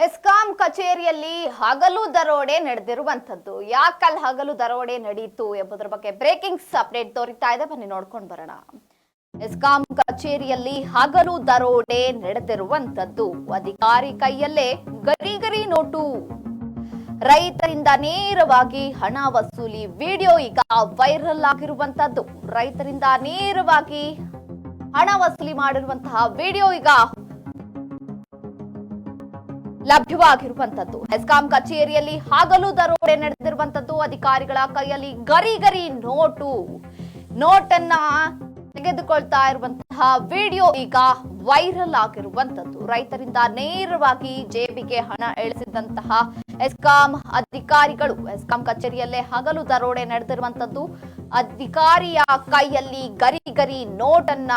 ಹೆಸ್ಕಾಂ ಕಚೇರಿಯಲ್ಲಿ ಹಗಲು ದರೋಡೆ ನಡೆದಿರುವಂತದ್ದು ಯಾಕಲ್ ಹಗಲು ದರೋಡೆ ನಡೀತು ಎಂಬುದರ ಬಗ್ಗೆ ಬ್ರೇಕಿಂಗ್ಸ್ ಅಪ್ಡೇಟ್ ತೋರಿತಾ ಇದೆ. ಬನ್ನಿ ನೋಡ್ಕೊಂಡು ಬರೋಣ. ಎಸ್ಕಾಂ ಕಚೇರಿಯಲ್ಲಿ ಹಗಲು ದರೋಡೆ ನಡೆದಿರುವಂತದ್ದು ಅಧಿಕಾರಿ ಕೈಯಲ್ಲೇ ಗರಿ ಗರಿ ನೋಟು. ರೈತರಿಂದ ನೇರವಾಗಿ ಹಣ ವಸೂಲಿ ವಿಡಿಯೋ ಈಗ ವೈರಲ್ ಆಗಿರುವಂತದ್ದು ರೈತರಿಂದ ನೇರವಾಗಿ ಹಣ ವಸೂಲಿ ಮಾಡಿರುವಂತಹ ವಿಡಿಯೋ ಈಗ ಲಭ್ಯವಾಗಿರುವಂತದ್ದು ಹೆಸ್ಕಾಂ ಕಚೇರಿಯಲ್ಲಿ ಹಗಲು ದರೋಡೆ ನಡೆದಿರುವಂತದ್ದು ಅಧಿಕಾರಿಗಳ ಕೈಯಲ್ಲಿ ಗರಿ ಗರಿ ನೋಟು. ನೋಟನ್ನ ತೆಗೆದುಕೊಳ್ತಾ ಇರುವಂತಹ ವಿಡಿಯೋ ಈಗ ವೈರಲ್ ಆಗಿರುವಂತದ್ದು ರೈತರಿಂದ ನೇರವಾಗಿ ಜೇಬಿಗೆ ಹಣ ಇಳಿಸಿದಂತಹ ಎಸ್ಕಾಂ ಅಧಿಕಾರಿಗಳು ಎಸ್ಕಾಂ ಕಚೇರಿಯಲ್ಲೇ ಹಗಲು ದರೋಡೆ ನಡೆದಿರುವಂತದ್ದು ಅಧಿಕಾರಿಯ ಕೈಯಲ್ಲಿ ಗರಿ ಗರಿ ನೋಟನ್ನ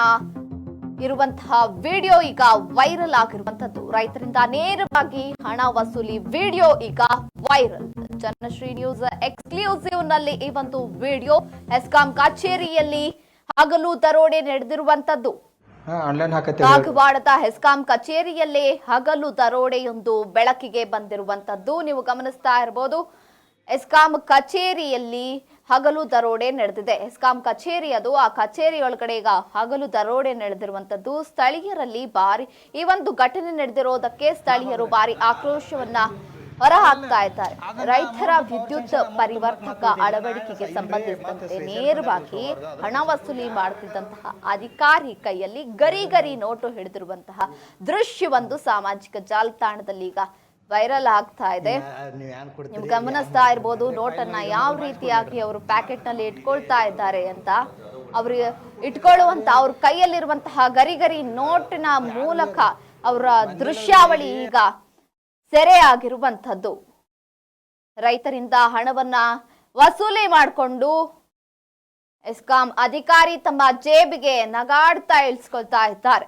ಇರುವಂತಹ ವಿಡಿಯೋ ಈಗ ವೈರಲ್ ಆಗಿರುವಂತದ್ದು ರೈತರಿಂದ ನೇರವಾಗಿ ಹಣ ವಸೂಲಿ ವಿಡಿಯೋ ಈಗ ವೈರಲ್. ಜನಶ್ರೀ ನ್ಯೂಸ್ ಎಕ್ಸ್ಕ್ಲೂಸಿವ್ನಲ್ಲಿ ಈ ಒಂದು ವಿಡಿಯೋ. ಎಸ್ಕಾಂ ಕಚೇರಿಯಲ್ಲಿ ಹಗಲು ದರೋಡೆ ನಡೆದಿರುವಂತದ್ದು ಕಾಗವಾಡದ ಹೆಸ್ಕಾಂ ಕಚೇರಿಯಲ್ಲಿ ಹಗಲು ದರೋಡೆಯೊಂದು ಬೆಳಕಿಗೆ ಬಂದಿರುವಂತದ್ದು ನೀವು ಗಮನಿಸ್ತಾ ಇರಬಹುದು ಎಸ್ಕಾಂ ಕಚೇರಿಯಲ್ಲಿ ಹಗಲು ದರೋಡೆ ನಡೆದಿದೆ. ಎಸ್ಕಾಂ ಕಚೇರಿ ಅದು. ಆ ಕಚೇರಿ ಒಳಗಡೆ ಈಗ ಹಗಲು ದರೋಡೆ ನಡೆದಿರುವಂತದ್ದು. ಸ್ಥಳೀಯರಲ್ಲಿ ಭಾರಿ ಈ ಒಂದು ಘಟನೆ ನಡೆದಿರೋದಕ್ಕೆ ಸ್ಥಳೀಯರು ಭಾರಿ ಆಕ್ರೋಶವನ್ನ ಹೊರ ಹಾಕ್ತಾ ಇದ್ದಾರೆ. ರೈತರ ವಿದ್ಯುತ್ ಪರಿವರ್ತಕ ಅಳವಡಿಕೆಗೆ ಸಂಬಂಧಿಸಿದಂತೆ ನೇರವಾಗಿ ಹಣ ವಸೂಲಿ ಮಾಡುತ್ತಿದ್ದಂತಹ ಅಧಿಕಾರಿ ಕೈಯಲ್ಲಿ ಗರಿ ಗರಿ ನೋಟು ಹಿಡಿದಿರುವಂತಹ ದೃಶ್ಯವೊಂದು ಸಾಮಾಜಿಕ ಜಾಲತಾಣದಲ್ಲಿ ಈಗ ವೈರಲ್ ಆಗ್ತಾ ಇದೆ. ನೀವು ಗಮನಿಸ್ತಾ ಇರ್ಬೋದು ನೋಟನ್ನ ಯಾವ ರೀತಿಯಾಗಿ ಅವರು ಪ್ಯಾಕೆಟ್ನಲ್ಲಿ ಇಟ್ಕೊಳ್ತಾ ಇದ್ದಾರೆ ಅಂತ. ಅವರು ಇಟ್ಕೊಳ್ಳುವಂತ ಅವ್ರ ಕೈಯಲ್ಲಿರುವಂತಹ ಗರಿ ಗರಿ ನೋಟಿನ ಮೂಲಕ ಅವರ ದೃಶ್ಯಾವಳಿ ಈಗ ಸೆರೆ ಆಗಿರುವಂಥದ್ದು ರೈತರಿಂದ ಹಣವನ್ನ ವಸೂಲಿ ಮಾಡಿಕೊಂಡು ಎಸ್ಕಾಂ ಅಧಿಕಾರಿ ತಮ್ಮ ಜೇಬಿಗೆ ನಗಾಡ್ತಾ ಇಳಿಸ್ಕೊಳ್ತಾ ಇದ್ದಾರೆ.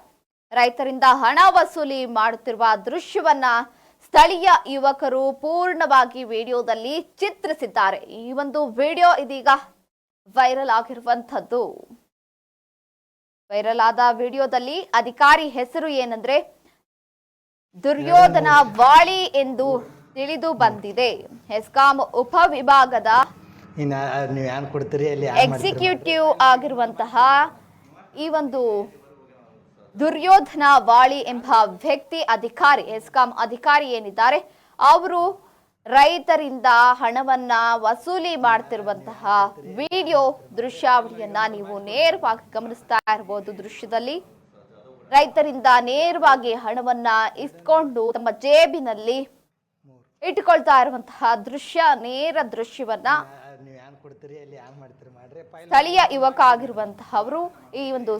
ರೈತರಿಂದ ಹಣ ವಸೂಲಿ ಮಾಡುತ್ತಿರುವ ದೃಶ್ಯವನ್ನ ಸ್ಥಳೀಯ ಯುವಕರು ಪೂರ್ಣವಾಗಿ ವಿಡಿಯೋದಲ್ಲಿ ಚಿತ್ರಿಸಿದ್ದಾರೆ. ಈ ಒಂದು ವಿಡಿಯೋ ಇದೀಗ ವೈರಲ್ ಆಗಿರುವಂಥದ್ದು. ವೈರಲ್ ಆದ ವಿಡಿಯೋದಲ್ಲಿ ಅಧಿಕಾರಿ ಹೆಸರು ಏನಂದ್ರೆ ದುರ್ಯೋಧನ ವಾಳಿ ಎಂದು ತಿಳಿದು ಬಂದಿದೆ. ಹೆಸ್ಕಾಂ ಉಪವಿಭಾಗದ ಎಕ್ಸಿಕ್ಯೂಟಿವ್ ಆಗಿರುವಂತಹ ಈ ಒಂದು ದುರ್ಯೋಧನ ವಾಳಿ ಎಂಬ ವ್ಯಕ್ತಿ ಅಧಿಕಾರಿ ಎಸ್ಕಾಂ ಅಧಿಕಾರಿ ಏನಿದ್ದಾರೆ ಅವರು ರೈತರಿಂದ ಹಣವನ್ನ ವಸೂಲಿ ಮಾಡ್ತಿರುವಂತಹ ವಿಡಿಯೋ ದೃಶ್ಯಾವಳಿಯನ್ನ ನೀವು ನೇರವಾಗಿ ಗಮನಿಸ್ತಾ ಇರಬಹುದು ದೃಶ್ಯದಲ್ಲಿ. ರೈತರಿಂದ ನೇರವಾಗಿ ಹಣವನ್ನ ಇಸ್ಕೊಂಡು ತಮ್ಮ ಜೇಬಿನಲ್ಲಿ ಇಟ್ಕೊಳ್ತಾ ಇರುವಂತಹ ದೃಶ್ಯ ನೇರ ದೃಶ್ಯವನ್ನ ಸ್ಥಳೀಯ ಯುವಕ ಆಗಿರುವಂತಹವರು ಈ ಒಂದು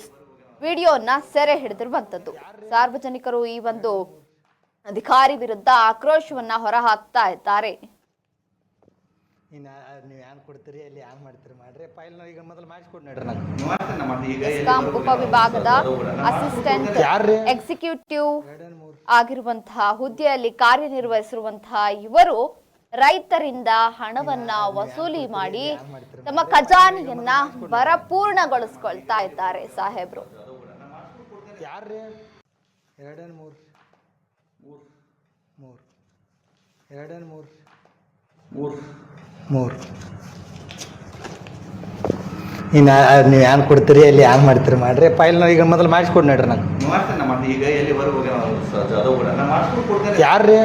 ವಿಡಿಯೋನ ಸೆರೆ ಹಿಡಿದಿರುವಂತದ್ದು ಸಾರ್ವಜನಿಕರು ಈ ಒಂದು ಅಧಿಕಾರಿ ವಿರುದ್ಧ ಆಕ್ರೋಶವನ್ನ ಹೊರಹಾಕ್ತಾ ಇದ್ದಾರೆ. ಇನ್ನ ನೀವು ಏನ್ ಕೊಡ್ತೀರಿ ಅಲ್ಲಿ ಯಾನ್ ಮಾಡ್ತೀರಿ ಮಾಡ್ರಿ. ಪೈಲ್ ಈಗ ಮೊದಲು ಮಾಡಿಸ್ಕೊಡ್ ನೋಡ್ರಿ ನಂಗೆ ಮಾಡ್ತೇನೆ ನಮ್ಮ ಈಗ ಎಸ್ಕಾಂ ಉಪವಿಭಾಗದ ಅಸಿಸ್ಟೆಂಟ್ ಎಕ್ಸಿಕ್ಯೂಟಿವ್ ಆಗಿರುವಂತಹ ಹುದ್ದೆಯಲ್ಲಿ ಕಾರ್ಯನಿರ್ವಹಿಸಿರುವಂತಹ ಇವರು ರೈತರಿಂದ ಹಣವನ್ನ ವಸೂಲಿ ಮಾಡಿ ತಮ್ಮ ಖಜಾನೆಯನ್ನ ಬರಪೂರ್ಣಗೊಳಿಸ್ಕೊಳ್ತಾ ಇದ್ದಾರೆ ಸಾಹೇಬ್ರು. ಇನ್ನ ನೀವು ಏನ್ ಕೊಡ್ತೀರಿ? ಅಲ್ಲಿ ಯಾನ್ ಮಾಡ್ತೀರಿ? ಮಾಡ್ರಿ. ಪೈಲ್ ಈಗ ಮೊದಲು ಮಾಡಿಸ್ಕೊಡ್ ನೋಡ್ರಿ ನಂಗೆ. ಯಾರ್ರಿ?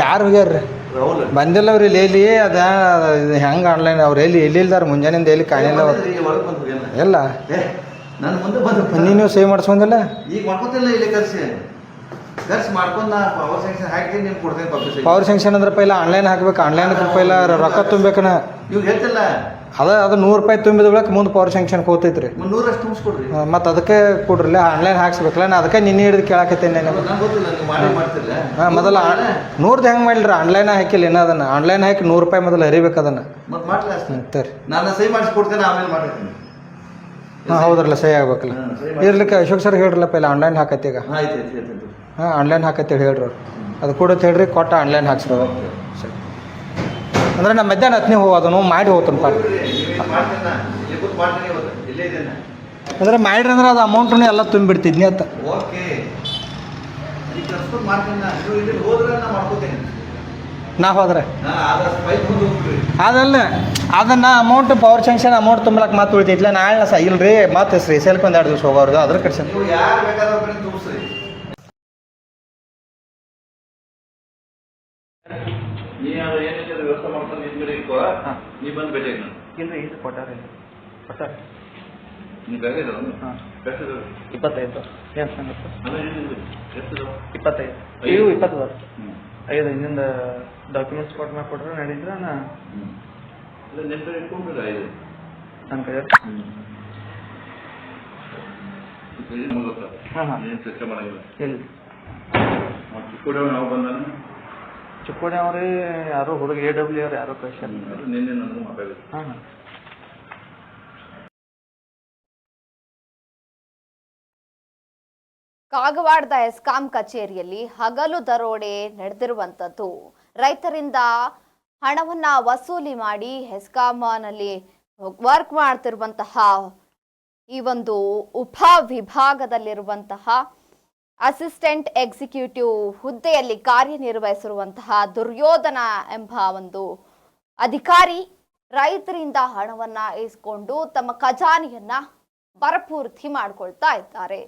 ಯಾರು ಹೋಗ್ಯಾರ್ರಿ ಬಂದಿಲ್ಲ ಅವ್ರಿ ಇಲ್ಲಿ ಎಲ್ಲಿ ಅದ ಇದು ಹೆಂಗೆ ಆನ್ಲೈನ್ ಅವ್ರು ಎಲ್ಲಿ ಎಲ್ಲಿ ಇಲ್ದಾರ ಮುಂಜಾನಿಂದ ಎಲ್ಲಿ ಕಾಣಿಲ್ಲ ಅವ್ರು ಎಲ್ಲ? ನೀವು ನೀನು ಸೇವ್ ಮಾಡಿಸ್ಕೊಂದಿಲ್ಲ? ಈಗ ಮಾಡ್ಕೊತಿಲ್ಲ ಇಲ್ಲಿ ಕರ್ಸಿ ಕರ್ಸಿ ಮಾಡ್ಕೊಂಡು ನಾ ಪವರ್ ಸೆಕ್ಷನ್ ಹಾಕಿ ನಿಮ್ಗೆ ಕೊಡ್ತೇನೆ ಪಬ್ಲಿಷ್ ಪವರ್ ಸೆಂಕ್ಷನ್ ಅಂದ್ರೆ ಪೈಲ ಆನ್ಲೈನ್ ಹಾಕ್ಬೇಕು ಆನ್ಲೈನ್ ಪೈಲ ರೊಕ್ಕ ತುಂಬಬೇಕನ ನೀವು ಹೇಳ್ತಿಲ್ಲ ಅದ ಅದು ನೂರು ರೂಪಾಯಿ ತುಂಬಿದ ಬಳಿಕ ಮುಂದೆ ಪವರ್ ಸ್ಯಾಂಕ್ಷನ್ ಮುನ್ನೂರಷ್ಟು ತುಂಬಿಸ್ಕೊಡ್ರಿ. ಮತ್ತು ಅದಕ್ಕೆ ಕೊಡ್ರಲ್ಲ ಆನ್ಲೈನ್ ಹಾಕ್ಸ್ಬೇಕಲ್ಲ ನಾ ಅದಕ್ಕೆ ನಿನ್ನೆ ಹಿಡಿದು ಕೇಳಾಕತ್ತೇನೆ ಹಾಂ ಮೊದಲ ನೂರ್ದು ಹೆಂಗೆ ಮಾಡಿಲ್ರಿ? ಆನ್ಲೈನ್ ಹಾಕಿಲ್ಲ ಏನ ಅದನ್ನು. ಆನ್ಲೈನ್ ಹಾಕಿ ನೂರು ರೂಪಾಯಿ ಮೊದಲು ಹರಿಬೇಕು ಅದನ್ನು. ತರಿ ನಾನು ಸಹಿ ಮಾಡಿಸ್ಕೊಡ್ತೇನೆ ಆಮೇಲೆ ಮಾಡಿರ್ತೀನಿ ಹಾಂ ಹೌದ್ರಲ್ಲ ಸಹಿ ಆಗ್ಬೇಕಲ್ಲ. ಇರ್ಲಿಕ್ಕೆ ಅಶೋಕ್ ಸರ್ ಹೇಳ್ರಲ್ಲ ಪೈಲ ಆನ್ಲೈನ್ ಹಾಕತ್ತೀಗ? ಹಾಂ ಆನ್ಲೈನ್ ಹಾಕತ್ತೇಳಿ ಹೇಳ್ರಿ ಅದು ಕೂಡ ಹೇಳ್ರಿ ಕೊಟ್ಟ ಆನ್ಲೈನ್ ಹಾಕ್ಸ್ಬೋದು ಸರಿ ಅಂದ್ರೆ ನಮ್ಮ ಮಧ್ಯಾಹ್ನ ಹತ್ತನೇ ಹೋಗೋದನು ಮಾಡಿ ಹೋಗ್ತಾನೆ ಇದ್ದೇನೆ ಅಂದ್ರೆ ಮಾಡ್ರಿ ಅಂದ್ರೆ ಅದು ಅಮೌಂಟನ್ನು ಎಲ್ಲ ತುಂಬಿಡ್ತಿದ್ನಿ ಅಂತ. ನಾ ಹೋದ್ರೆ? ಪೈಪ್ ಅದಲ್ಲ, ಅದನ್ನ ಅಮೌಂಟ್ ಪವರ್ ಸ್ಯಾಂಕ್ಷನ್ ಅಮೌಂಟ್ ತುಂಬಲಕ್ಕೆ ಮಾತು ಉಳಿತೈತಿಲ್ಲ ನಾಳೆ ಸಹ ಇಲ್ರಿ ಮತ್ತೆ ಒಂದು ಎರಡು ದಿವಸ ಹೋಗೋರ್ದು, ಅದ್ರ ಕಡೆ ವ್ಯವಸ್ಥೆ ಮಾಡ್ಕೊಂಡು ನಿನ್ ಕಡೆ ಇಟ್ಕೋ. ಹಾಂ. ನೀ ಬಂದು ಭೇಟಿ ನಾನು ಇಲ್ರಿ ಇದು ಕೊಟ್ಟಾರ ಕೊಟ್ಟಾರ. ನೀ ಬೇಕಾಗಿದೆ ಹಾಂ. ಇಪ್ಪತ್ತೈದು. ಏನು ಸಂಗತಿ? ಇಪ್ಪತ್ತೈದು. ಐದು. ಇವು ಇಪ್ಪತ್ತು ಹ್ಞೂ ಐದು ಇನ್ನೊಂದು ಡಾಕ್ಯುಮೆಂಟ್ಸ್ ಕೊಟ್ಟು ಮ್ಯಾಗ ಕೊಟ್ರೆ ನಡೀದ್ರೆ ನಾ ಇಲ್ಲ ಐದು. ನನ್ನ ಕಡೆ ಹಾಂ, ಹಾಂ. ಏನು ಚರ್ಚೆ ಮಾಡಂಗಿಲ್ಲ. ಚಿಕ್ಕೋಡವ್ ನಾವು ಬಂದಾನ? ಚಿಕ್ಕೋಡಿ ಅವ್ರಿ ಯಾರೋ ಹುಡುಗ ಎ ಡಬ್ಲ್ಯೂ ಅವ್ರು ಯಾರೋ ಕಳ್ಸ್ಯಾರ ಅದು ನಿನ್ನೆ ನನಗೆ ಮಾತಾಡಿದ್ರು ಹಾಂ ಕಾಗವಾಡದ ಎಸ್ಕಾಂ ಕಚೇರಿಯಲ್ಲಿ ಹಗಲು ದರೋಡೆ ನಡೆದಿರುವಂಥದ್ದು. ರೈತರಿಂದ ಹಣವನ್ನ ವಸೂಲಿ ಮಾಡಿ ಹೆಸ್ಕಾಂನಲ್ಲಿ ವರ್ಕ್ ಮಾಡ್ತಿರುವಂತಹ ಈ ಒಂದು ಉಪ ವಿಭಾಗದಲ್ಲಿರುವಂತಹ ಅಸಿಸ್ಟೆಂಟ್ ಎಕ್ಸಿಕ್ಯೂಟಿವ್ ಹುದ್ದೆಯಲ್ಲಿ ಕಾರ್ಯನಿರ್ವಹಿಸಿರುವಂತಹ ದುರ್ಯೋಧನ ಎಂಬ ಒಂದು ಅಧಿಕಾರಿ ರೈತರಿಂದ ಹಣವನ್ನ ಇಸ್ಕೊಂಡು ತಮ್ಮ ಖಜಾನೆಯನ್ನ ಭರಪೂರ್ತಿ ಮಾಡ್ಕೊಳ್ತಾ ಇದ್ದಾರೆ.